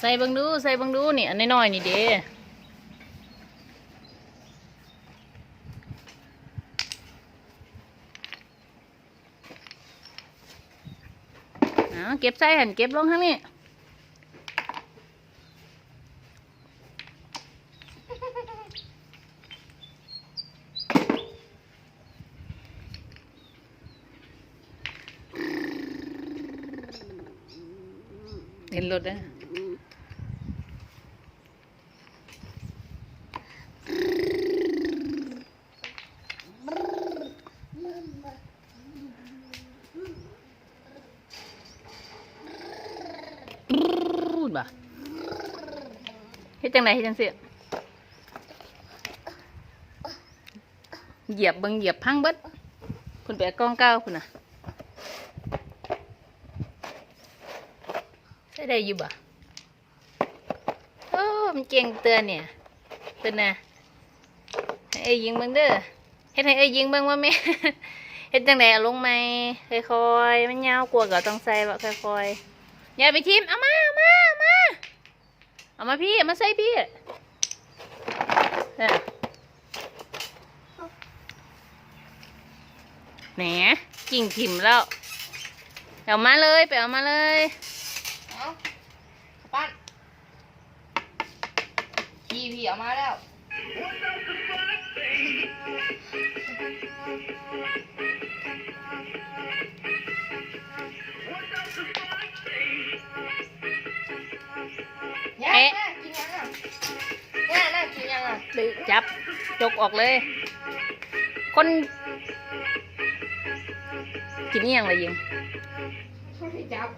ใส่บังดู ใส่บังดู นี่ อันน้อยๆนี่เด้เอาเก็บใส่หันเก็บลงข้างนี้เห็นรถนะ รูดบ่เฮ็ดจังไดเฮ็ดจังซี่เหยียบเบิ่งเหยียบพังเบิดคุณไปกล้องเก้าคุณน่ะใช้ได้อยู่บ่โอ้มันเก่งเตือนเนี่ยเตือนน่ะให้เอ้ยยิงเบิ่งเด้อเฮ็ดให้เอ้ยยิงเบิ่งว่าแม่เฮ็ดจังไดเอาลงไหมค่อยๆมันยาวกว่าก็ต้องใส่บ่ค่อยๆอย่าไปทิ่มเอามาเอามา มาพี่ มาใส่พี่น่ะแหนกิ่งถิ่มแล้วเอามาเลยไปเอามาเลยเอาปั้นพี่พี่เอามาแล้ว จับจกออกเลย คน กินนี่ยังไรยิงช่จับ